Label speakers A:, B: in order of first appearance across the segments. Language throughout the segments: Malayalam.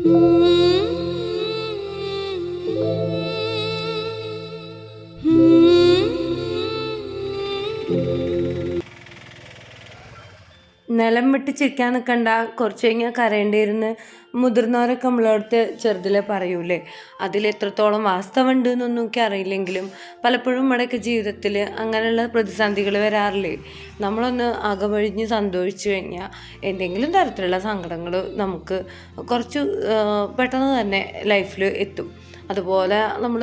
A: നിലം വിട്ട് ചിരിക്കാൻ നിൽക്കണ്ട. കുറച്ച് കഴിഞ്ഞാൽ കരയേണ്ടിയിരുന്ന് മുതിർന്നവരൊക്കെ നമ്മളടുത്ത് ചെറുതിലെ പറയൂലേ? അതിൽ എത്രത്തോളം വാസ്തവമുണ്ട് എന്നൊന്നും അറിയില്ലെങ്കിലും പലപ്പോഴും നമ്മുടെയൊക്കെ ജീവിതത്തിൽ അങ്ങനെയുള്ള പ്രതിസന്ധികൾ വരാറില്ലേ? നമ്മളൊന്ന് അകമഴിഞ്ഞ് സന്തോഷിച്ചു കഴിഞ്ഞാൽ എന്തെങ്കിലും തരത്തിലുള്ള സങ്കടങ്ങൾ നമുക്ക് കുറച്ച് പെട്ടെന്ന് തന്നെ ലൈഫിൽ എത്തും. അതുപോലെ നമ്മൾ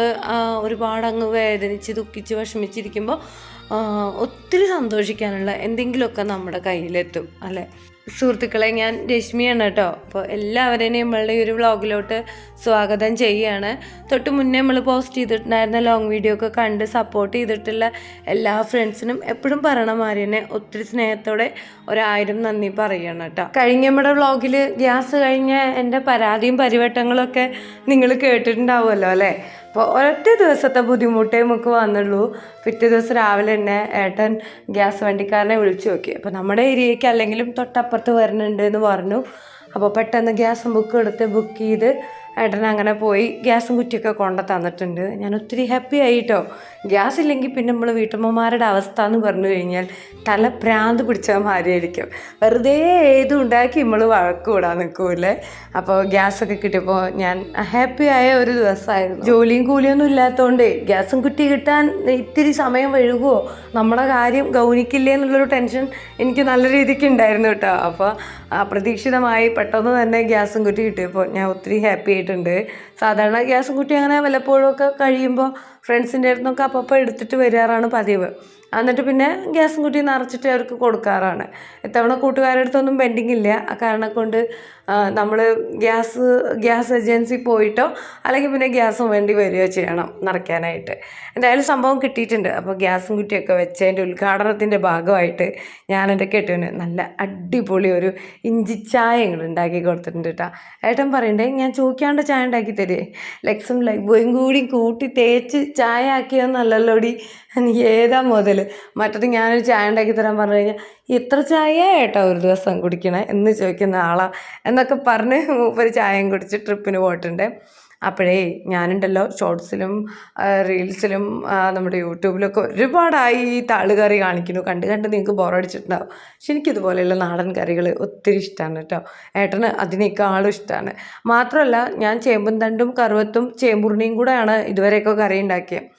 A: ഒരുപാട് അങ്ങ് വേദനിച്ച് ദുഃഖിച്ച് വിഷമിച്ചിരിക്കുമ്പോൾ ഒത്തിരി സന്തോഷിക്കാനുള്ള എന്തെങ്കിലുമൊക്കെ നമ്മുടെ കയ്യിലെത്തും അല്ലേ? സുഹൃത്തുക്കളെ ഞാൻ രശ്മിയാണ് കേട്ടോ. അപ്പോൾ എല്ലാവരെയും നമ്മളുടെ ഈ ഒരു വ്ളോഗിലോട്ട് സ്വാഗതം ചെയ്യുകയാണ്. തൊട്ട് മുന്നേ നമ്മൾ പോസ്റ്റ് ചെയ്തിട്ടുണ്ടായിരുന്ന ലോങ് വീഡിയോ ഒക്കെ കണ്ട് സപ്പോർട്ട് ചെയ്തിട്ടുള്ള എല്ലാ ഫ്രണ്ട്സിനും എപ്പോഴും പറയണ മാതിരി തന്നെ ഒത്തിരി സ്നേഹത്തോടെ ഒരായിരം നന്ദി പറയണം കേട്ടോ. കഴിഞ്ഞ നമ്മുടെ വ്ളോഗിൽ ഗ്യാസ് കഴിഞ്ഞ എന്റെ പരാതിയും പരിവട്ടങ്ങളൊക്കെ നിങ്ങൾ കേട്ടിട്ടുണ്ടാവുമല്ലോ അല്ലേ? അപ്പോൾ ഒരൊറ്റ ദിവസത്തെ ബുദ്ധിമുട്ടേ നമുക്ക് വന്നുള്ളൂ. പിറ്റേ ദിവസം രാവിലെ തന്നെ ഏട്ടൻ ഗ്യാസ് വണ്ടിക്കാരനെ വിളിച്ചു നോക്കി. അപ്പോൾ നമ്മുടെ ഏരിയയ്ക്ക് അല്ലെങ്കിലും തൊട്ടപ്പുറത്ത് വരുന്നുണ്ട് എന്ന് പറഞ്ഞു. അപ്പോൾ പെട്ടെന്ന് ഗ്യാസ് ബുക്ക് എടുത്ത് ബുക്ക് ചെയ്ത് ഏട്ടൻ അങ്ങനെ പോയി ഗ്യാസും കുറ്റിയൊക്കെ കൊണ്ടു തന്നിട്ടുണ്ട് ഞാൻ ഒത്തിരി ഹാപ്പി ആയിട്ടോ ഗ്യാസ് ഇല്ലെങ്കിൽ പിന്നെ നമ്മൾ വീട്ടമ്മമാരുടെ അവസ്ഥ എന്ന് പറഞ്ഞു കഴിഞ്ഞാൽ തല പ്രാന്ത് പിടിച്ച മാതിരിയായിരിക്കും. വെറുതെ ഏതും ഉണ്ടാക്കി നമ്മൾ വഴക്കൂടാൻ നിൽക്കൂലേ അപ്പോൾ ഗ്യാസൊക്കെ കിട്ടിയപ്പോൾ ഞാൻ ഹാപ്പി ആയ ഒരു ദിവസമായിരുന്നു. ജോലിയും കൂലിയൊന്നും ഇല്ലാത്തതുകൊണ്ട് ഗ്യാസും കുറ്റി കിട്ടാൻ ഇത്തിരി സമയം വഴുകുമോ നമ്മുടെ കാര്യം ഗൗനിക്കില്ലേ എന്നുള്ളൊരു ടെൻഷൻ എനിക്ക് നല്ല രീതിക്ക് ഉണ്ടായിരുന്നു കേട്ടോ. അപ്പോൾ അപ്രതീക്ഷിതമായി പെട്ടെന്ന് തന്നെ ഗ്യാസും കുറ്റി കിട്ടിയപ്പോൾ ഞാൻ ഒത്തിരി ഹാപ്പി ആയിട്ടുണ്ട്. സാധാരണ ഗ്യാസും കുട്ടി അങ്ങനെ വല്ലപ്പോഴും ഒക്കെ കഴിയുമ്പോൾ ഫ്രണ്ട്സിന്റെ അടുത്തു നിന്നൊക്കെ അപ്പപ്പോൾ എടുത്തിട്ട് വരാറാണ് പതിവ്. എന്നിട്ട് പിന്നെ ഗ്യാസും കുട്ടി നിറച്ചിട്ട് അവർക്ക് കൊടുക്കാറാണ്. ഇത്തവണ കൂട്ടുകാരുടെ അടുത്തൊന്നും പെൻഡിങ് ഇല്ല. ആ കാരണം കൊണ്ട് നമ്മൾ ഗ്യാസ് ഗ്യാസ് ഏജൻസി പോയിട്ടോ അല്ലെങ്കിൽ പിന്നെ ഗ്യാസും വേണ്ടി വരികയോ ചെയ്യണം നിറയ്ക്കാനായിട്ട് എന്തായാലും സംഭവം കിട്ടിയിട്ടുണ്ട്. അപ്പോൾ ഗ്യാസും കുറ്റിയൊക്കെ വെച്ചതിന്റെ ഉദ്ഘാടനത്തിന്റെ ഭാഗമായിട്ട് ഞാൻ എന്റെ കെട്ടുവിന് നല്ല അടിപൊളി ഒരു ഇഞ്ചി ചായ ഉണ്ടാക്കി കൊടുത്തിട്ടുണ്ട് കേട്ടോ ഏട്ടൻ പറയണ്ടേ ഞാൻ ചോദിക്കാണ്ട് ചായ ഉണ്ടാക്കി തരേ ലെക്സും ലൈബോയും കൂടി കൂട്ടി തേച്ച് ചായ ആക്കിയതെന്നല്ലല്ലോടി. നീ ഏതാ മുതൽ മറ്റത് ഞാനൊരു ചായ ഉണ്ടാക്കി തരാൻ പറഞ്ഞു കഴിഞ്ഞാൽ എത്ര ചായ ഏട്ടാ ഒരു ദിവസം കുടിക്കണേ? എന്ന് ചോദിക്കുന്ന ആളാ. എന്നൊക്കെ പറഞ്ഞ് ഒരു ചായയും കുടിച്ച് ട്രിപ്പിന് പോയിട്ടുണ്ട്. അപ്പോഴേ ഞാനുണ്ടല്ലോ ഷോർട്സിലും റീൽസിലും നമ്മുടെ യൂട്യൂബിലൊക്കെ ഒരുപാടായി ഈ താളുകറി കാണിക്കുന്നു. കണ്ട് കണ്ട് നിങ്ങൾക്ക് ബോറടിച്ചിട്ടുണ്ടാവും. പക്ഷെ എനിക്കിതുപോലെയുള്ള നാടൻ കറികൾ ഒത്തിരി ഇഷ്ടമാണ് കേട്ടോ. ഏട്ടന് അതിനേക്കാളും ഇഷ്ടമാണ് മാത്രമല്ല ഞാൻ ചേമ്പും തണ്ടും കറുവത്തും ചേമ്പുരുണിയും കൂടെയാണ് ഇതുവരെയൊക്കെ കറി ഉണ്ടാക്കിയത്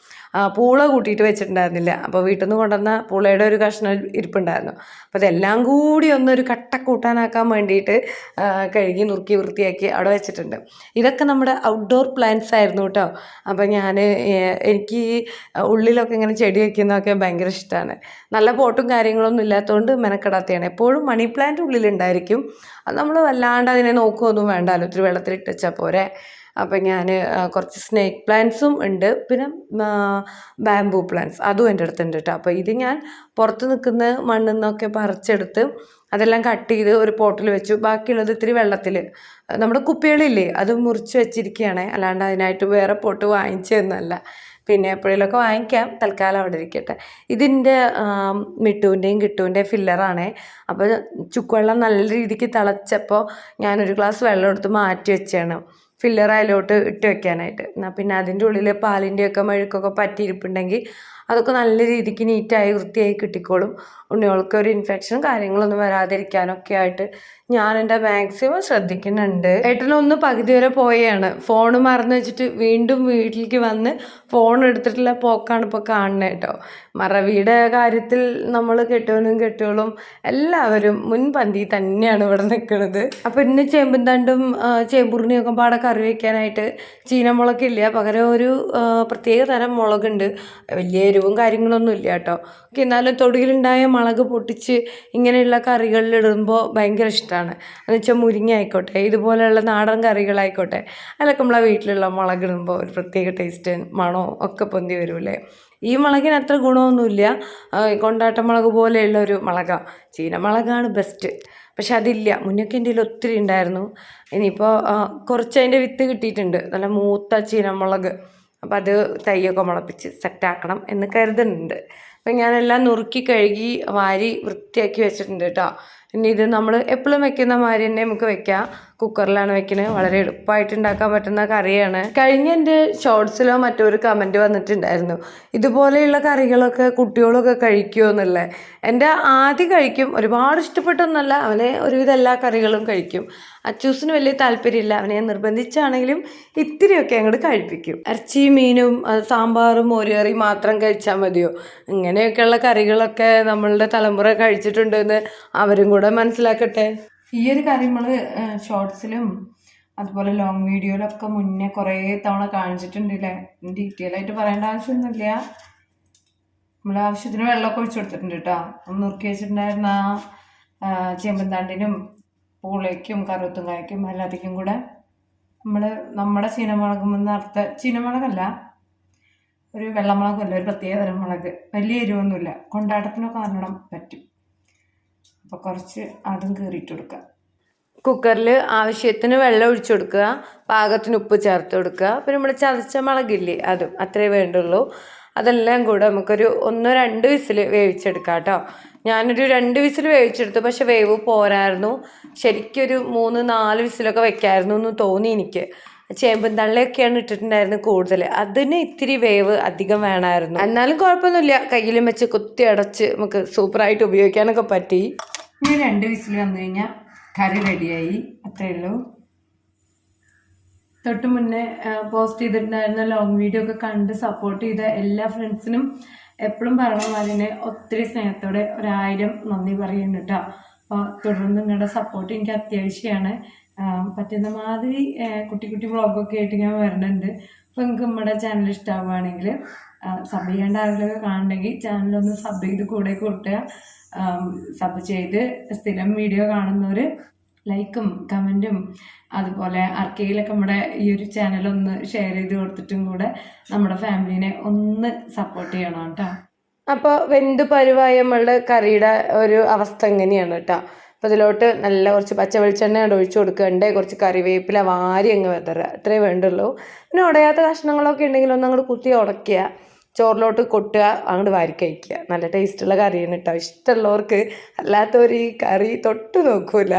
A: പൂള കൂട്ടിയിട്ട് വെച്ചിട്ടുണ്ടായിരുന്നില്ല. അപ്പോൾ വീട്ടിൽ നിന്ന് കൊണ്ടുവന്ന പൂളയുടെ ഒരു കഷ്ണം ഇരിപ്പുണ്ടായിരുന്നു. അപ്പോൾ അതെല്ലാം കൂടി ഒന്നൊരു കട്ട കൂട്ടാനാക്കാൻ വേണ്ടിയിട്ട് കഴുകി നുറുക്കി വൃത്തിയാക്കി അവിടെ വെച്ചിട്ടുണ്ട്. ഇതൊക്കെ നമ്മുടെ ഔട്ട്ഡോർ പ്ലാന്റ്സ് ആയിരുന്നു കേട്ടോ. അപ്പോൾ ഞാൻ എനിക്ക് ഉള്ളിലൊക്കെ ഇങ്ങനെ ചെടി വയ്ക്കുന്നതൊക്കെ ഭയങ്കര ഇഷ്ടമാണ് നല്ല പോട്ടും കാര്യങ്ങളൊന്നും ഇല്ലാത്തതുകൊണ്ട് മെനക്കെടാത്തയാണ്. എപ്പോഴും മണി പ്ലാന്റ് ഉള്ളിലുണ്ടായിരിക്കും. അത് നമ്മൾ വല്ലാണ്ട് അതിനെ നോക്കുകയൊന്നും വേണ്ടല്ലോ ഒത്തിരി വെള്ളത്തിലിട്ട് വെച്ചാൽ പോരെ. അപ്പം ഞാൻ കുറച്ച് സ്നേക്ക് പ്ലാന്റ്സും ഉണ്ട്. പിന്നെ ബാംബൂ പ്ലാന്റ്സ് അതും എന്റെ അടുത്തുണ്ട് കേട്ടോ അപ്പോൾ ഇത് ഞാൻ പുറത്ത് നിൽക്കുന്ന മണ്ണിൽ നിന്നൊക്കെ പറിച്ചെടുത്ത് അതെല്ലാം കട്ട് ചെയ്ത് ഒരു പോട്ടിൽ വെച്ചു. ബാക്കിയുള്ളത് ഇത്തിരി വെള്ളത്തിൽ നമ്മുടെ കുപ്പികളില്ലേ അത് മുറിച്ച് വെച്ചിരിക്കുകയാണ്. അല്ലാണ്ട് അതിനായിട്ട് വേറെ പോട്ട് വാങ്ങിച്ചതെന്നല്ല പിന്നെ എപ്പോഴേലൊക്കെ വാങ്ങിക്കാം. തൽക്കാലം അവിടെ ഇരിക്കട്ടെ. ഇതിന്റെ മിട്ടുവിന്റെയും കിട്ടുവിന്റെയും ഫില്ലറാണ് അപ്പോൾ ചുക്കുവെള്ളം നല്ല രീതിക്ക് തിളച്ചപ്പോൾ ഞാനൊരു ഗ്ലാസ് വെള്ളം എടുത്ത് മാറ്റി വെച്ചാണ് ഫില്ലർ അതിലോട്ട് ഇട്ട് വെക്കാനായിട്ട്. എന്നാൽ പിന്നെ അതിന്റെ ഉള്ളിൽ പാലിന്റെയൊക്കെ മെഴുക്കൊക്കെ പറ്റിയിരിപ്പുണ്ടെങ്കിൽ അതൊക്കെ നല്ല രീതിക്ക് നീറ്റായി വൃത്തിയായി കിട്ടിക്കോളും. ഉണ്ണികൾക്ക് ഒരു ഇൻഫെക്ഷനും കാര്യങ്ങളൊന്നും വരാതിരിക്കാനൊക്കെ ആയിട്ട് ഞാൻ എന്റെ മാക്സിമം ശ്രദ്ധിക്കുന്നുണ്ട്. ഏട്ടനൊന്ന് പകുതി വരെ പോയാണ്. ഫോൺ മറന്നു വെച്ചിട്ട് വീണ്ടും വീട്ടിലേക്ക് വന്ന് ഫോൺ എടുത്തിട്ടുള്ള പോക്കാണ് ഇപ്പോൾ കാണുന്നത് കേട്ടോ. മറവിയുടെ കാര്യത്തിൽ നമ്മൾ കെട്ടുകളും കെട്ടുകളും എല്ലാവരും മുൻപന്തി തന്നെയാണ് ഇവിടെ നിൽക്കുന്നത്. അപ്പോൾ ഇന്ന് ചേമ്പും തണ്ടും ചേമ്പുറിനെയൊക്കെ പാടെ കറി വയ്ക്കാനായിട്ട് ചീനമുളകില്ല പകരം ഒരു പ്രത്യേക തരം മുളകുണ്ട്. വലിയ എരിവും കാര്യങ്ങളൊന്നും ഇല്ല കേട്ടോ. എന്നാലും തൊടിയിലുണ്ടായ മുളക് പൊട്ടിച്ച് ഇങ്ങനെയുള്ള കറികളിലിടുമ്പോൾ ഭയങ്കര ഇഷ്ടമാണ് എന്ന് വെച്ചാൽ മുരിങ്ങ ആയിക്കോട്ടെ ഇതുപോലെയുള്ള നാടൻ കറികളായിക്കോട്ടെ അതിലൊക്കെ നമ്മളെ വീട്ടിലുള്ള മുളക് ഇടുമ്പോൾ ഒരു പ്രത്യേക ടേസ്റ്റ് മണോ ഒക്കെ പൊന്തി വരുമല്ലേ ഈ മുളകിന് അത്ര ഗുണമൊന്നുമില്ല. കൊണ്ടാട്ട മുളക് പോലെയുള്ള ഒരു മുളകാണ് ചീനമുളകാണ് ബെസ്റ്റ് പക്ഷെ അതില്ല. മുന്നൊക്കെ എന്റെ ഒത്തിരി ഉണ്ടായിരുന്നു. ഇനിയിപ്പോൾ കുറച്ച് അതിന്റെ വിത്ത് കിട്ടിയിട്ടുണ്ട്. നല്ല മൂത്ത ചീനമുളക്. അപ്പോൾ അത് തൈയൊക്കെ മുളപ്പിച്ച് സെറ്റാക്കണം എന്ന് കരുതുന്നുണ്ട്. അപ്പം ഞാനെല്ലാം നുറുക്കി കഴുകി വാരി വൃത്തിയാക്കി വെച്ചിട്ടുണ്ട് കേട്ടോ. ഇനി ഇത് നമ്മൾ എപ്പോഴും വെക്കുന്ന മാതിരി തന്നെ നമുക്ക് വെക്കാം. കുക്കറിലാണ് വെക്കുന്നത് വളരെ എളുപ്പമായിട്ട് ഉണ്ടാക്കാൻ പറ്റുന്ന കറിയാണ്. കഴിഞ്ഞ എന്റെ ഷോർട്സിലോ മറ്റോ ഒരു കമന്റ് വന്നിട്ടുണ്ടായിരുന്നു. ഇതുപോലെയുള്ള കറികളൊക്കെ കുട്ടികളൊക്കെ കഴിക്കുമോ എന്നുള്ളത് എന്റെ ആദ്യം കഴിക്കും. ഒരുപാട് ഇഷ്ടപ്പെട്ടൊന്നല്ല. അവന് ഒരുവിധം എല്ലാ കറികളും കഴിക്കും. അച്ചൂസിന് വലിയ താല്പര്യമില്ല. അവനെ നിർബന്ധിച്ചാണെങ്കിലും ഇത്തിരിയൊക്കെ അങ്ങോട്ട് കഴിപ്പിക്കും. ഇറച്ചി മീനും സാമ്പാറും മോരുകറി മാത്രം കഴിച്ചാൽ മതിയോ? ഇങ്ങനെയൊക്കെയുള്ള കറികളൊക്കെ നമ്മളുടെ തലമുറ കഴിച്ചിട്ടുണ്ടെന്ന് അവരും കൂടെ മനസ്സിലാക്കട്ടെ. ഈ ഒരു കറി നമ്മൾ ഷോർട്സിലും അതുപോലെ ലോങ് വീഡിയോയിലൊക്കെ മുന്നേ കുറേ തവണ കാണിച്ചിട്ടുണ്ട് അല്ലേ ഡീറ്റെയിൽ ആയിട്ട് പറയേണ്ട ആവശ്യമൊന്നുമില്ല. നമ്മൾ ആവശ്യത്തിന് വെള്ളമൊക്കെ ഒഴിച്ചു കൊടുത്തിട്ടുണ്ട് കേട്ടോ ഒന്ന് നുറുക്കി വെച്ചിട്ടുണ്ടായിരുന്ന ചെമ്പന്താണ്ടിനും പൂളയ്ക്കും കറുത്തും കായ്ക്കും എല്ലാത്തിനും കൂടെ നമ്മൾ നമ്മുടെ ചീനമുളകും അർത്ഥ ചീനമുളകല്ല ഒരു വെള്ളമുളകല്ല ഒരു പ്രത്യേക തരം മുളക്. വലിയ എരിവൊന്നുമില്ല. കൊണ്ടാട്ടത്തിനൊക്കെ നല്ലോണം പറ്റും. അപ്പോൾ കുറച്ച് അതും കീറിയിട്ട് കൊടുക്കുക കുക്കറിൽ ആവശ്യത്തിന് വെള്ളം ഒഴിച്ചു കൊടുക്കുക പാകത്തിന് ഉപ്പ് ചേർത്ത് കൊടുക്കുക. പിന്നെ നമ്മൾ ചതച്ച മുളകില്ലേ അതും അത്രേ വേണ്ടുള്ളൂ. അതെല്ലാം കൂടെ നമുക്കൊരു ഒന്നോ രണ്ട് വിസിൽ വേവിച്ചെടുക്കാം കേട്ടോ ഞാനൊരു രണ്ട് വിസിൽ വേവിച്ചെടുത്തു പക്ഷെ വേവ് പോരായിരുന്നു. ശരിക്കൊരു മൂന്ന് നാല് വിസിലൊക്കെ വെക്കായിരുന്നു എന്ന് തോന്നി എനിക്ക്. ചേമ്പും തള്ളയൊക്കെയാണ് ഇട്ടിട്ടുണ്ടായിരുന്നത് കൂടുതൽ അതിന് ഇത്തിരി വേവ് അധികം വേണമായിരുന്നു. എന്നാലും കുഴപ്പമൊന്നുമില്ല. കയ്യിലും വെച്ച് കുത്തി അടച്ച് നമുക്ക് സൂപ്പറായിട്ട് ഉപയോഗിക്കാനൊക്കെ പറ്റി. ഇനി രണ്ട് വിസിൽ വന്നു കഴിഞ്ഞാൽ കറി റെഡിയായി അത്രയേ ഉള്ളൂ. തൊട്ട് മുന്നേ പോസ്റ്റ് ചെയ്തിട്ടുണ്ടായിരുന്ന ലോങ് വീഡിയോ ഒക്കെ കണ്ട് സപ്പോർട്ട് ചെയ്ത എല്ലാ ഫ്രണ്ട്സിനും എപ്പോഴും പറയണം മാതിരി ഒത്തിരി സ്നേഹത്തോടെ ഒരായിരം നന്ദി പറയുന്നു കേട്ടോ അപ്പോൾ തുടർന്ന് നിങ്ങളുടെ സപ്പോർട്ട് എനിക്ക് അത്യാവശ്യമാണ് പറ്റുന്ന മാതിരി കുട്ടി കുട്ടി വ്ളോഗൊക്കെ ആയിട്ട് ഞാൻ വരുന്നുണ്ട് അപ്പോൾ നിങ്ങൾക്ക് നമ്മുടെ ചാനൽ ഇഷ്ടമാവുകയാണെങ്കിൽ സബ് ചെയ്യേണ്ട ആളുകളൊക്കെ കാണണമെങ്കിൽ ചാനലൊന്ന് സബ് ചെയ്ത് കൂടെ കൂട്ടുക. സബ് ചെയ്ത് സ്ഥിരം വീഡിയോ കാണുന്നവർ ലൈക്കും കമന്റും അതുപോലെ ആർക്കെങ്കിലൊക്കെ നമ്മുടെ ഈ ഒരു ചാനൽ ഒന്ന് ഷെയർ ചെയ്ത് കൊടുത്തിട്ടും കൂടെ നമ്മുടെ ഫാമിലിനെ ഒന്ന് സപ്പോർട്ട് ചെയ്യണം കേട്ടോ. അപ്പോൾ വെന്ത് പരുവായ നമ്മളുടെ കറിയുടെ ഒരു അവസ്ഥ എങ്ങനെയാണ് കേട്ടോ? അപ്പോൾ ഇതിലോട്ട് നല്ല കുറച്ച് പച്ച വെളിച്ചെണ്ണ ഒഴിച്ചു കൊടുക്കണ്ടേ? കുറച്ച് കറിവേപ്പില വാരി അങ്ങ് വെതറുക. അത്രേ വേണ്ടുള്ളൂ. പിന്നെ ഉടയാത്ത കഷ്ണങ്ങളൊക്കെ ഉണ്ടെങ്കിൽ ഒന്ന് അങ്ങോട്ട് കുത്തി ഉടയ്ക്കുക. ചോറിലോട്ട് കൊട്ടുക അങ്ങോട്ട് വാരി കഴിക്കുക. നല്ല ടേസ്റ്റുള്ള കറിയാണ് കേട്ടോ ഇഷ്ടമുള്ളവർക്ക് അല്ലാത്തവർ ഈ കറി തൊട്ട് നോക്കൂല.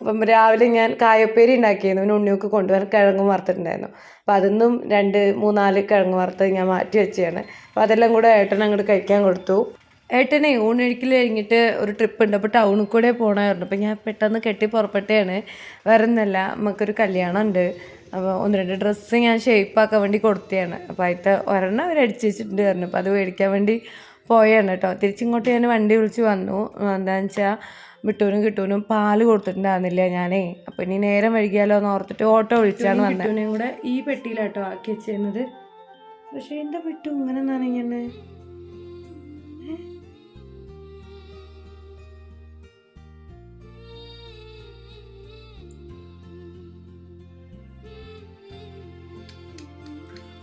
A: അപ്പം രാവിലെ ഞാൻ കായപ്പേരി ഉണ്ടാക്കിയിരുന്നു. പിന്നെ ഉണ്ണിയൊക്കെ കൊണ്ടുവരാൻ കിഴങ്ങും വറുത്തിട്ടുണ്ടായിരുന്നു. അപ്പോൾ അതൊന്നും രണ്ട് മൂന്നാൽ കിഴങ്ങ് വറുത്ത് ഞാൻ മാറ്റി വെച്ചതാണ്. അപ്പോൾ അതെല്ലാം കൂടെ ഏട്ടൻ അങ്ങോട്ട് കഴിക്കാൻ കൊടുത്തു. ഏട്ടനെ ഊണൊഴിക്കൽ കഴിഞ്ഞിട്ട് ഒരു ട്രിപ്പ് ഉണ്ട് അപ്പോൾ ടൗണിൽ കൂടെ പോകണമായിരുന്നു അപ്പോൾ ഞാൻ പെട്ടെന്ന് കെട്ടി പുറപ്പെട്ടതാണ്. വേറെ ഒന്നല്ല നമുക്കൊരു കല്യാണം ഉണ്ട് അപ്പോൾ ഒന്ന് രണ്ട് ഡ്രസ്സ് ഞാൻ ഷേപ്പാക്കാൻ വേണ്ടി കൊടുത്തതാണ്. അപ്പോൾ അതിന്റെ ഒരെണ്ണം അവർ അടിച്ച് വെച്ചിട്ടുണ്ട് പറഞ്ഞു. അപ്പോൾ അത് മേടിക്കാൻ വേണ്ടി പോയാണ് കേട്ടോ തിരിച്ചിങ്ങോട്ട് ഞാൻ വണ്ടി വിളിച്ച് വന്നു. എന്താണെന്ന് വെച്ചാൽ വിട്ടൂനും കിട്ടൂനും പാൽ കൊടുത്തിട്ടുണ്ടായിരുന്നില്ല ഞാനേ. അപ്പോൾ ഇനി നേരം വൈകിയാലോ എന്ന് ഓർത്തിട്ട് ഓട്ടോ വിളിച്ചാണ് വന്നത് കിട്ടൂനെയും കൂടെ ഈ പെട്ടിയിലാട്ടോ ആക്കി വെച്ചിരുന്നത്. പക്ഷേ എന്താ വിട്ടു? ഇങ്ങനെ നനഞ്ഞെന്ന്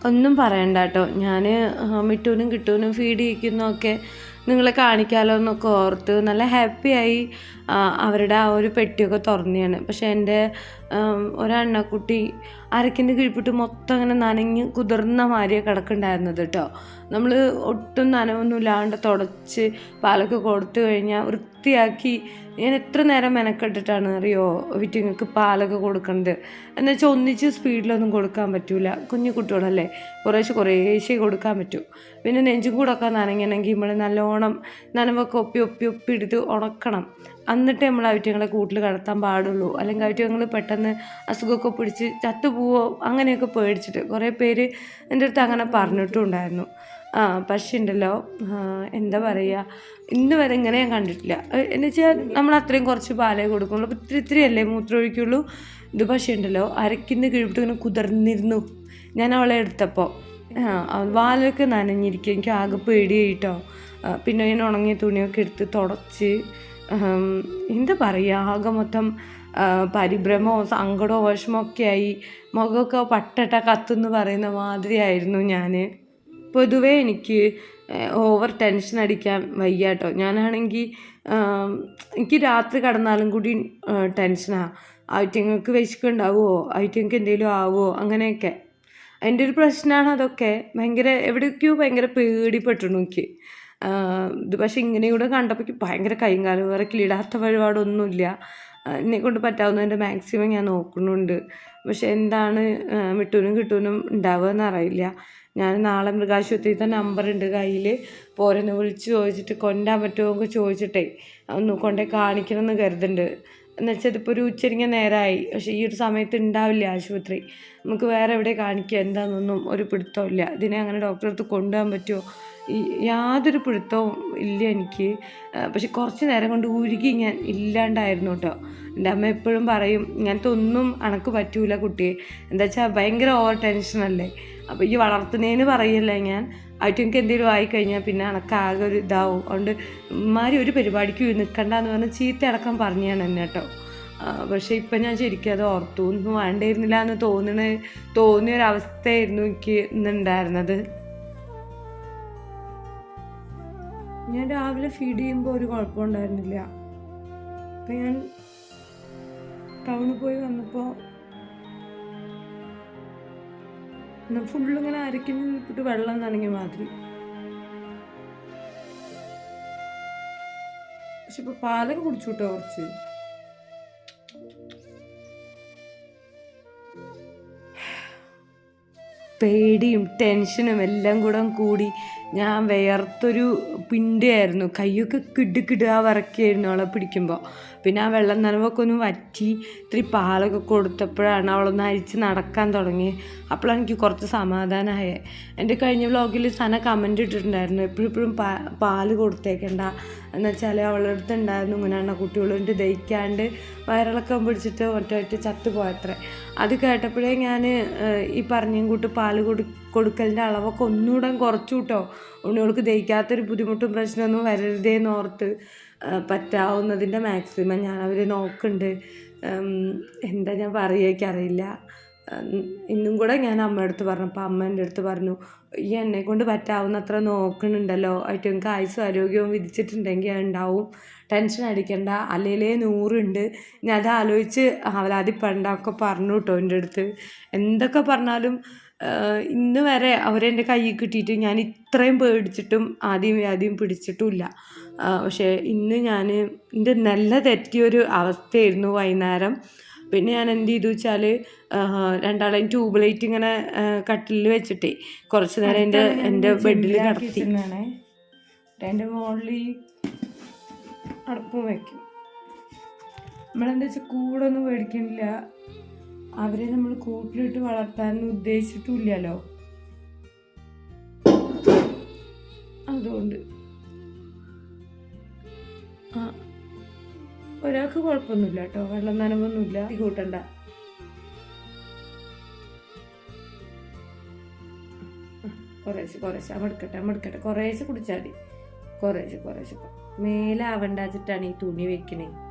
A: ഒന്നും പറയണ്ട കേട്ടോ. ഞാൻ മിട്ടൂനും കിട്ടൂനും ഫീഡ് ചെയ്യിക്കുന്നൊക്കെ നിങ്ങളെ കാണിക്കാമല്ലോ എന്നൊക്കെ ഓർത്ത് നല്ല ഹാപ്പിയായി അവരുടെ ആ ഒരു പെട്ടിയൊക്കെ തുറന്നെയാണ് പക്ഷേ എന്റെ ഒരെണ്ണക്കുട്ടി അരക്കിന്റെ കിഴിപ്പിട്ട് മൊത്തം അങ്ങനെ നനഞ്ഞ് കുതിർന്ന മാതിരിയാണ് കിടക്കുന്നുണ്ടായിരുന്നത് കേട്ടോ. നമ്മൾ ഒട്ടും നനവൊന്നുമില്ലാണ്ട് തുടച്ച് പാലൊക്കെ കൊടുത്തു കഴിഞ്ഞാൽ വൃത്തിയാക്കി ഞാൻ എത്ര നേരം മെനക്കെട്ടിട്ടാണ് അറിയോ വിറ്റിങ്ങൾക്ക് പാലൊക്കെ കൊടുക്കുന്നത് എന്നുവെച്ചാൽ ഒന്നിച്ച് സ്പീഡിലൊന്നും കൊടുക്കാൻ പറ്റൂല. കുഞ്ഞു കുട്ടികളല്ലേ കുറേശ്ശെ കുറേശ്ശെ കൊടുക്കാൻ പറ്റൂ. പിന്നെ നെഞ്ചും കൂടൊക്കെ നനങ്ങണമെങ്കിൽ നമ്മൾ നല്ലോണം നനവൊക്കെ ഒപ്പി ഒപ്പി ഒപ്പി എടുത്ത് ഉണക്കണം. എന്നിട്ട് നമ്മൾ അവറ്റങ്ങളെ കൂട്ടിൽ കടത്താൻ പാടുള്ളൂ. അല്ലെങ്കിൽ അവറ്റങ്ങൾ പെട്ടെന്ന് അസുഖമൊക്കെ പിടിച്ച് ചത്തുപോവോ അങ്ങനെയൊക്കെ പേടിച്ചിട്ട് കുറേ പേര് എന്റെ അടുത്ത് അങ്ങനെ പറഞ്ഞിട്ടും ഉണ്ടായിരുന്നു ആ പക്ഷേ ഉണ്ടല്ലോ എന്താ പറയുക ഇന്ന് വരെ ഇങ്ങനെ ഞാൻ കണ്ടിട്ടില്ല. എന്ന് വെച്ചാൽ നമ്മൾ അത്രയും കുറച്ച് പാലേ കൊടുക്കുള്ളൂ. ഇത്തിരി ഇത്തിരി അല്ലേ മൂത്രം ഒഴിക്കുള്ളൂ ഇത് പക്ഷേ ഉണ്ടല്ലോ അരക്കിന്ന് കിഴിപ്പിട്ട് ഇങ്ങനെ കുതിർന്നിരുന്നു ഞാൻ അവളെ എടുത്തപ്പോൾ. വാലൊക്കെ നനഞ്ഞിരിക്കും. എനിക്ക് ആകെ പേടിയായിട്ടോ പിന്നെ ഞാൻ ഉണങ്ങിയ തുണിയൊക്കെ എടുത്ത് തുടച്ച് എന്താ പറയുക ആകെ മൊത്തം പരിഭ്രമോ സങ്കടമോ വിഷമമൊക്കെ ആയി. മുഖമൊക്കെ പട്ടട്ട കത്തെന്ന് പറയുന്ന മാതിരിയായിരുന്നു ഞാൻ പൊതുവേ എനിക്ക് ഓവർ ടെൻഷൻ അടിക്കാൻ വയ്യാട്ടോ ഞാനാണെങ്കിൽ എനിക്ക് രാത്രി കടന്നാലും കൂടി ടെൻഷനാണ് ഐറ്റങ്ങൾക്ക് വിശക്കുണ്ടാവുമോ ഐറ്റങ്ങൾക്ക് എന്തെങ്കിലും ആവുമോ അങ്ങനെയൊക്കെ. അതിന്റെ ഒരു പ്രശ്നമാണ് അതൊക്കെ. ഭയങ്കര എവിടേക്കോ ഭയങ്കര പേടിപ്പെട്ടു എനിക്ക്. ഇത് പക്ഷേ ഇങ്ങനെ കൂടെ കണ്ടപ്പോൾ ഭയങ്കര കൈയും കാലും വേറെ കിളിടാത്ത വഴിപാടൊന്നുമില്ല. എന്നെ കൊണ്ട് പറ്റാവുന്നതിന്റെ മാക്സിമം ഞാൻ നോക്കുന്നുണ്ട്. പക്ഷെ എന്താണ് മിട്ടൂനും കിട്ടൂനും ഉണ്ടാവുക എന്നറിയില്ല ഞാൻ നാളെ മൃഗാശുപത്രിയിലത്തെ നമ്പർ ഉണ്ട് കയ്യിൽ. പോരെന്ന് വിളിച്ച് ചോദിച്ചിട്ട് കൊണ്ടാൻ പറ്റുമോ എന്നൊക്കെ ചോദിച്ചിട്ടേ ഒന്ന് കൊണ്ടേ കാണിക്കണം എന്ന് കരുതുന്നുണ്ട്. എന്ന് വെച്ചാൽ ഇതിപ്പോൾ ഒരു ഉച്ചരിങ്ങ നേരമായി പക്ഷേ ഈ ഒരു സമയത്ത് ഉണ്ടാവില്ല ആശുപത്രി. നമുക്ക് വേറെ എവിടെ കാണിക്കുക എന്താണെന്നൊന്നും ഒരു പിടുത്തമില്ല ഇതിനെ അങ്ങനെ ഡോക്ടറെ അടുത്ത് കൊണ്ടുപോകാൻ പറ്റുമോ? യാതൊരു പിടുത്തവും ഇല്ല എനിക്ക്. പക്ഷെ കുറച്ച് നേരം കൊണ്ട് ഉരുകി ഞാൻ ഇല്ലാണ്ടായിരുന്നു കേട്ടോ. എന്റെ അമ്മ എപ്പോഴും പറയും ഇങ്ങനത്തെ ഒന്നും അണക്ക് പറ്റൂല കുട്ടിയെ. എന്താ വെച്ചാൽ ഭയങ്കര ഓവർ ടെൻഷനല്ലേ? അപ്പോൾ ഈ വളർത്തുന്നതിന് പറയല്ലേ ഞാൻ. ആയിട്ടും എന്തെങ്കിലും ആയിക്കഴിഞ്ഞാൽ പിന്നെ അണക്കാകെ ഒരു ഇതാവും. അതുകൊണ്ട് ഇമാരി ഒരു പരിപാടിക്ക് നിൽക്കണ്ടെന്ന് പറഞ്ഞ് ചീത്ത അടക്കം പറഞ്ഞാണ് എന്നെ കേട്ടോ. പക്ഷേ ഇപ്പം ഞാൻ ശരിക്കും അത് ഓർത്തു. ഒന്നും വേണ്ടിയിരുന്നില്ല എന്ന് തോന്നണ തോന്നിയൊരവസ്ഥയായിരുന്നു എനിക്ക് ഇന്നുണ്ടായിരുന്നത് ഞാൻ രാവിലെ ഫീഡ് ചെയ്യുമ്പോൾ ഒരു കുഴപ്പമുണ്ടായിരുന്നില്ല അപ്പം ഞാൻ ടൗണിൽ പോയി വന്നപ്പോൾ ഫുള്ളിങ്ങനെ ഇട്ടിട്ട് വെള്ളം നനങ്ങിയ മാതിരി പക്ഷെ ഇപ്പൊ പാലൊക്കെ കുടിച്ചു കിട്ടോ കുറച്ച്. പേടിയും ടെൻഷനും എല്ലാം കൂടെ കൂടി. ഞാൻ വേർത്തൊരു പിണ്ടിയായിരുന്നു. കൈയൊക്കെ കിടുകിടുക വറക്കിയായിരുന്നു അവളെ പിടിക്കുമ്പോൾ. പിന്നെ ആ വെള്ളം നനവൊക്കെ ഒന്ന് വറ്റി ഇത്തിരി പാലൊക്കെ കൊടുത്തപ്പോഴാണ് അവളൊന്ന് അരിച്ച് നടക്കാൻ തുടങ്ങി. അപ്പോഴാണ് എനിക്ക് കുറച്ച് സമാധാനമായത് എന്റെ കഴിഞ്ഞ വ്ലോഗിൽ സന കമന്റ് ഇട്ടിട്ടുണ്ടായിരുന്നു. എപ്പോഴും എപ്പോഴും പാ പാൽ കൊടുത്തേക്കണ്ട. എന്ന് വെച്ചാൽ അവളുടെ അടുത്ത് ഉണ്ടായിരുന്നു ഇങ്ങനെയാണ് കുട്ടികളുണ്ട് ദഹിക്കാണ്ട് വയറിളക്കം പിടിച്ചിട്ട് ഒറ്റ ഒറ്റ ചത്തു പോയത്രേ അത് കേട്ടപ്പോഴേ ഞാൻ ഈ പറഞ്ഞും കൂട്ട് പാൽ കൊടു കൊടുക്കലിന്റെ അളവൊക്കെ ഒന്നുകൂടെ കുറച്ചു കേട്ടോ ഉണ്ണികൾക്ക് ദഹിക്കാത്തൊരു ബുദ്ധിമുട്ടും പ്രശ്നമൊന്നും വരരുതേന്ന് ഓർത്ത് പറ്റാവുന്നതിന്റെ മാക്സിമം ഞാൻ അവർ നോക്കുന്നുണ്ട് എന്താ ഞാൻ പറയുക അറിയില്ല ഇന്നും കൂടെ ഞാൻ അമ്മയുടെ അടുത്ത് പറഞ്ഞപ്പോൾ അമ്മ എന്റെ അടുത്ത് പറഞ്ഞു ഈ എന്നെ കൊണ്ട് പറ്റാവുന്നത്ര നോക്കുന്നുണ്ടല്ലോ. ആയിട്ട് ആയുസും ആരോഗ്യവും വിധിച്ചിട്ടുണ്ടെങ്കിൽ ഉണ്ടാവും. ടെൻഷൻ അടിക്കണ്ട. അല്ലേലേ നൂറുണ്ട്. ഞാൻ അത് ആലോചിച്ച് അവലാതിപ്പെടണ്ട ഒക്കെ പറഞ്ഞു കേട്ടോ എന്റെ അടുത്ത്. എന്തൊക്കെ പറഞ്ഞാലും ഇന്ന് വരെ അവരെന്റെ കയ്യിൽ കിട്ടിയിട്ട് ഞാൻ ഇത്രയും പേടിച്ചിട്ടും ആദ്യം വ്യാധിയും പിടിച്ചിട്ടുമില്ല. പക്ഷേ ഇന്ന് ഞാൻ എന്റെ നല്ല തെറ്റിയൊരു അവസ്ഥയായിരുന്നു വൈകുന്നേരം. പിന്നെ ഞാൻ എന്ത് ചെയ്തു വെച്ചാൽ രണ്ടാളെയും ട്യൂബ് ലൈറ്റ് ഇങ്ങനെ കട്ടിലിൽ വെച്ചിട്ടേ കുറച്ച് നേരം എന്റെ എന്റെ ബെഡിൽ കിടത്തി. എന്റെ മുകളിൽ അടപ്പും വയ്ക്കും നമ്മളെന്താ വെച്ചാൽ കൂടൊന്നും മേടിക്കണില്ല അവരെ നമ്മൾ കൂട്ടിലിട്ട് വളർത്താനൊന്നും ഉദ്ദേശിച്ചിട്ടില്ലല്ലോ അതുകൊണ്ട്. ആ ഒരാൾക്ക് കുഴപ്പമൊന്നുമില്ല കേട്ടോ. വെള്ളം നനവൊന്നുമില്ല. കൂട്ടണ്ട. കുറേശ്ശെ കുറേശ്ശെ. അമെടുക്കട്ടെ അമെടുക്കട്ടെ കുറേശ്ശെ കുടിച്ചാൽ മതി. കുറേശ്ശെ കുറേശ്ശെ. മേലാവണ്ടാച്ചിട്ടാണ് ഈ തുണി വെക്കണേ.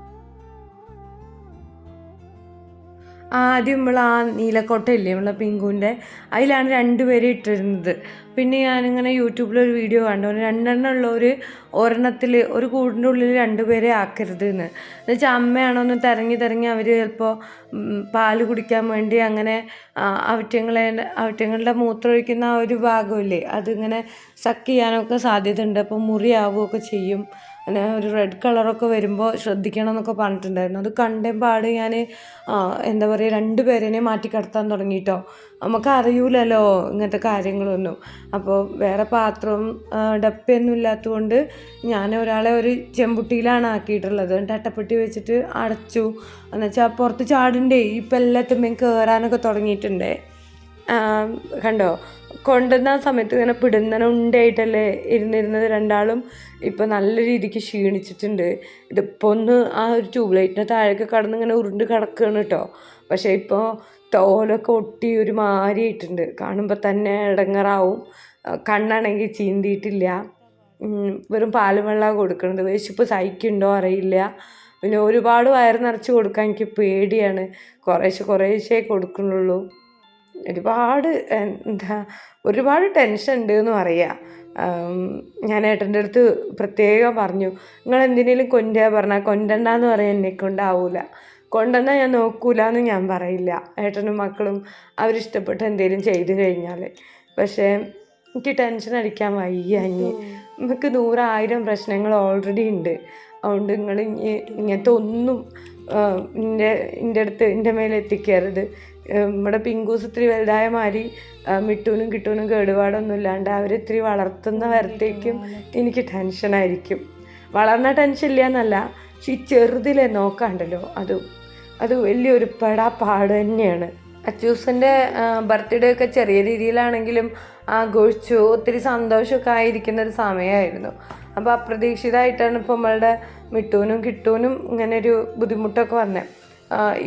A: ആദ്യം നമ്മൾ ആ നീലക്കോട്ടയില്ലേ നമ്മളെ പിങ്കുവിന്റെ അതിലാണ് രണ്ടുപേരെ ഇട്ടിരുന്നത്. പിന്നെ ഞാനിങ്ങനെ യൂട്യൂബിലൊരു വീഡിയോ കണ്ടു. രണ്ടെണ്ണം ഒരു ഒരെണ്ണത്തിൽ ഒരു കൂടിന്റെ ഉള്ളിൽ രണ്ടുപേരെ ആക്കരുത് എന്ന് എന്നുവെച്ചാൽ അമ്മയാണോന്ന് തിരങ്ങി തിരങ്ങി അവർ ചിലപ്പോൾ പാൽ കുടിക്കാൻ വേണ്ടി അങ്ങനെ അവറ്റങ്ങളെ അവറ്റങ്ങളുടെ മൂത്രമൊഴിക്കുന്ന ആ ഒരു ഭാഗമില്ലേ അതിങ്ങനെ സക്ക് ചെയ്യാനൊക്കെ സാധ്യതയുണ്ട്. അപ്പോൾ മുറിയാവുകയൊക്കെ ചെയ്യും. അങ്ങനെ ഒരു റെഡ് കളറൊക്കെ വരുമ്പോൾ ശ്രദ്ധിക്കണം എന്നൊക്കെ പറഞ്ഞിട്ടുണ്ടായിരുന്നു. അത് കണ്ടേ പാട് ഞാൻ എന്താ പറയുക രണ്ട് പേരെന്നെ മാറ്റി കിടത്താൻ തുടങ്ങിയിട്ടോ നമുക്ക് അറിയൂലല്ലോ ഇങ്ങനത്തെ കാര്യങ്ങളൊന്നും. അപ്പോൾ വേറെ പാത്രവും ഡപ്പയൊന്നും ഇല്ലാത്തതുകൊണ്ട് ഞാൻ ഒരാളെ ഒരു ചെമ്പുട്ടിയിലാണ് ആക്കിയിട്ടുള്ളത്. അട്ടപ്പെട്ടി വെച്ചിട്ട് അടച്ചു. എന്നുവെച്ചാൽ പുറത്ത് ചാടുണ്ടേ ഇപ്പം എല്ലാത്തുമ്മേം കയറാനൊക്കെ തുടങ്ങിയിട്ടുണ്ടേ. കണ്ടോ? കൊണ്ടുവന്ന സമയത്ത് ഇങ്ങനെ പിടുന്നന ഉണ്ടായിട്ടല്ലേ ഇരുന്നിരുന്നത് രണ്ടാളും ഇപ്പോൾ നല്ല രീതിക്ക് ക്ഷീണിച്ചിട്ടുണ്ട്. ഇതിപ്പോൾ ഒന്ന് ആ ഒരു ട്യൂബ് ലൈറ്റിന്റെ താഴേക്ക് കടന്ന് ഇങ്ങനെ ഉരുണ്ട് കിടക്കുകയാണ് കേട്ടോ പക്ഷേ ഇപ്പോൾ തോലൊക്കെ ഒട്ടി ഒരു മാരിയിട്ടുണ്ട് കാണുമ്പോൾ തന്നെ ഇടങ്ങറാവും കണ്ണാണെങ്കിൽ ചീന്തിയിട്ടില്ല. വെറും പാലും വെള്ളമാണ് കൊടുക്കുന്നത് വിശപ്പ് സഹിക്കുന്നുണ്ടോ അറിയില്ല. പിന്നെ ഒരുപാട് വയർ നിറച്ച് കൊടുക്കാൻ എനിക്ക് പേടിയാണ്. കുറേശ്ശെ കുറേശ്ശേ കൊടുക്കുന്നുള്ളൂ. ഒരുപാട് എന്താ ഒരുപാട് ടെൻഷൻ ഉണ്ട് എന്ന് പറയുക ഞാൻ ഏട്ടന്റെ അടുത്ത് പ്രത്യേകം പറഞ്ഞു നിങ്ങൾ എന്തിനേലും കൊണ്ടുവരാൻ പറഞ്ഞാൽ കൊണ്ടണ്ടെന്ന് പറയാൻ എന്നെ കൊണ്ടാവൂല. കൊണ്ടുവന്നാൽ ഞാൻ നോക്കൂല എന്ന് ഞാൻ പറയില്ല. ഏട്ടനും മക്കളും അവരിഷ്ടപ്പെട്ട് എന്തെങ്കിലും ചെയ്തു കഴിഞ്ഞാൽ പക്ഷേ എനിക്ക് ടെൻഷൻ അടിക്കാൻ വയ്യ അങ്ങ് നമുക്ക് നൂറായിരം പ്രശ്നങ്ങൾ ഓൾറെഡി ഉണ്ട്. അതുകൊണ്ട് നിങ്ങൾ ഇങ്ങനത്തെ ഒന്നും എന്റെ എന്റെ അടുത്ത് എന്റെ മേലെ എത്തിക്കരുത് നമ്മുടെ പിങ്കൂസ് ഇത്തിരി വലുതായ മാതിരി മിട്ടൂനും കിട്ടൂനും കേടുപാടൊന്നും ഇല്ലാണ്ട് അവരിത്തിരി വളർത്തുന്ന വരത്തേക്കും എനിക്ക് ടെൻഷനായിരിക്കും വളർന്ന ടെൻഷൻ ഇല്ല എന്നല്ല പക്ഷെ ഈ ചെറുതിലെ നോക്കാണ്ടല്ലോ അത്. അത് വലിയൊരു പെടാ പാട് തന്നെയാണ് അച്ചൂസിന്റെ ബർത്ത്ഡേ ഒക്കെ ചെറിയ രീതിയിലാണെങ്കിലും ആഘോഷിച്ചു ഒത്തിരി സന്തോഷമൊക്കെ ആയിരിക്കുന്ന ഒരു സമയമായിരുന്നു. അപ്പോൾ അപ്രതീക്ഷിതമായിട്ടാണ് ഇപ്പോൾ നമ്മളുടെ മിട്ടൂനും കിട്ടൂനും ഇങ്ങനെ ഒരു ബുദ്ധിമുട്ടൊക്കെ വന്നത്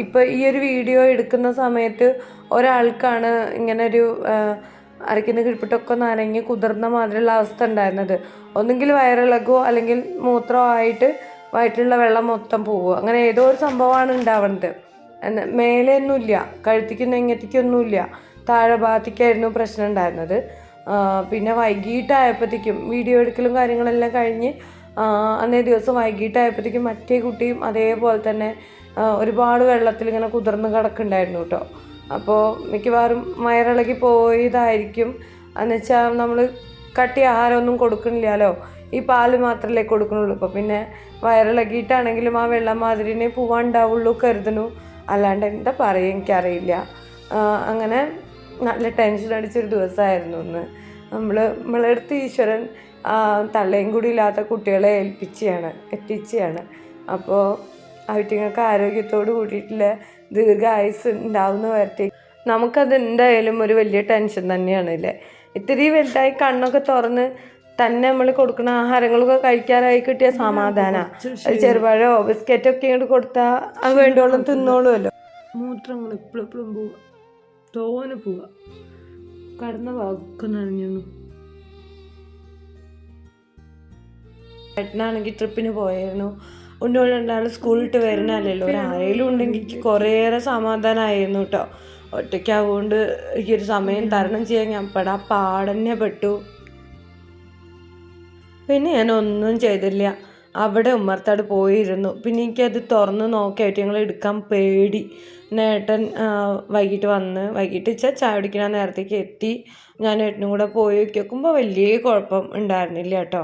A: ഇപ്പോൾ ഈ ഒരു വീഡിയോ എടുക്കുന്ന സമയത്ത് ഒരാൾക്കാണ് ഇങ്ങനെ ഒരു അരയ്ക്കുന്ന കിഴിപ്പിട്ടൊക്കെ നനഞ്ഞ് കുതിർന്ന മാതിരിയുള്ള അവസ്ഥ ഉണ്ടായിരുന്നത്. ഒന്നുകിൽ വയറിളകോ അല്ലെങ്കിൽ മൂത്രമോ ആയിട്ട് വയറ്റിലുള്ള വെള്ളം മൊത്തം പോവുക. അങ്ങനെ ഏതോ ഒരു സംഭവമാണ് ഉണ്ടാവുന്നത് മേലെയൊന്നുമില്ല കഴുത്തിക്ക് നെങ്ങത്തിക്കൊന്നുമില്ല താഴെ ഭാഗത്തേക്കായിരുന്നു പ്രശ്നം ഉണ്ടായിരുന്നത്. പിന്നെ വൈകിട്ടായപ്പോഴത്തേക്കും വീഡിയോ എടുക്കലും കാര്യങ്ങളെല്ലാം കഴിഞ്ഞ് അന്നേ ദിവസം വൈകിട്ടായപ്പോഴത്തേക്കും മറ്റേ കുട്ടിയും അതേപോലെ തന്നെ ഒരുപാട് വെള്ളത്തിൽ ഇങ്ങനെ കുതിർന്ന് കിടക്കുന്നുണ്ടായിരുന്നു കേട്ടോ. അപ്പോൾ മിക്കവാറും വയറിളകി പോയതായിരിക്കും. എന്നുവെച്ചാൽ നമ്മൾ കട്ടി ആഹാരമൊന്നും കൊടുക്കണില്ലല്ലോ ഈ പാൽ മാത്രമല്ലേ കൊടുക്കണുള്ളൂ ഇപ്പോൾ പിന്നെ വയറിളകിയിട്ടാണെങ്കിലും ആ വെള്ളം മാതിരിനെ പോവാണ്ടാവുള്ളൂ കരുതണു അല്ലാണ്ട് എന്താ പറയുക എനിക്കറിയില്ല. അങ്ങനെ നല്ല ടെൻഷൻ അടിച്ചൊരു ദിവസമായിരുന്നു ഒന്ന് നമ്മൾ നമ്മളടുത്ത് ഈശ്വരൻ തള്ളയും കൂടി ഇല്ലാത്ത കുട്ടികളെ ഏൽപ്പിച്ചാണ് എത്തിച്ചാണ് അപ്പോൾ അവറ്റങ്ങൾക്ക് ആരോഗ്യത്തോട് കൂടിയിട്ടുള്ള ദീർഘായുസ് ഉണ്ടാവുന്ന വരട്ടെ. നമുക്കത് എന്തായാലും ഒരു വലിയ ടെൻഷൻ തന്നെയാണ് അല്ലേ? ഇത്തിരി വലുതായി കണ്ണൊക്കെ തുറന്ന് തന്നെ നമ്മൾ കൊടുക്കുന്ന ആഹാരങ്ങളൊക്കെ കഴിക്കാനായി കിട്ടിയ സമാധാന. ചെറുപഴോ ബിസ്ക്കറ്റോ ഒക്കെ ഇങ്ങോട്ട് കൊടുത്താൽ അത് വേണ്ടോളം തിന്നോളുമല്ലോ മൂത്രങ്ങൾ എപ്പോഴും എപ്പോഴും പോവുക തോനെ പോവുക കടന്ന ഭാഗമൊക്കെ നനഞ്ഞു ഏട്ടനാണെങ്കിൽ ട്രിപ്പിന് പോയായിരുന്നു ഉന്നോട് രണ്ടാൾ സ്കൂളിട്ട് വരുന്നല്ലോ ഒരാരേലും ഉണ്ടെങ്കിൽ എനിക്ക് കുറേയേറെ സമാധാനമായിരുന്നു കേട്ടോ ഒറ്റയ്ക്കാവുകൊണ്ട് ഒരു സമയം തരണം ചെയ്യാൻ ഞാൻ പെടാ പാടന്നെ പെട്ടു. പിന്നെ ഞാൻ ഒന്നും ചെയ്തില്ല. അവിടെ ഉമ്മർത്താട് പോയിരുന്നു. പിന്നെ എനിക്കത് തുറന്ന് നോക്കിയായിട്ട് ഞങ്ങൾ എടുക്കാൻ പേടി. നേട്ടൻ വൈകിട്ട് വന്ന് വൈകിട്ട് വെച്ചാൽ ചായ കുടിക്കണ നേരത്തേക്ക് എത്തി. ഞാൻ ഏട്ടനും കൂടെ പോയി നോക്കി. നോക്കുമ്പോൾ വലിയ കുഴപ്പം ഉണ്ടായിരുന്നില്ല കേട്ടോ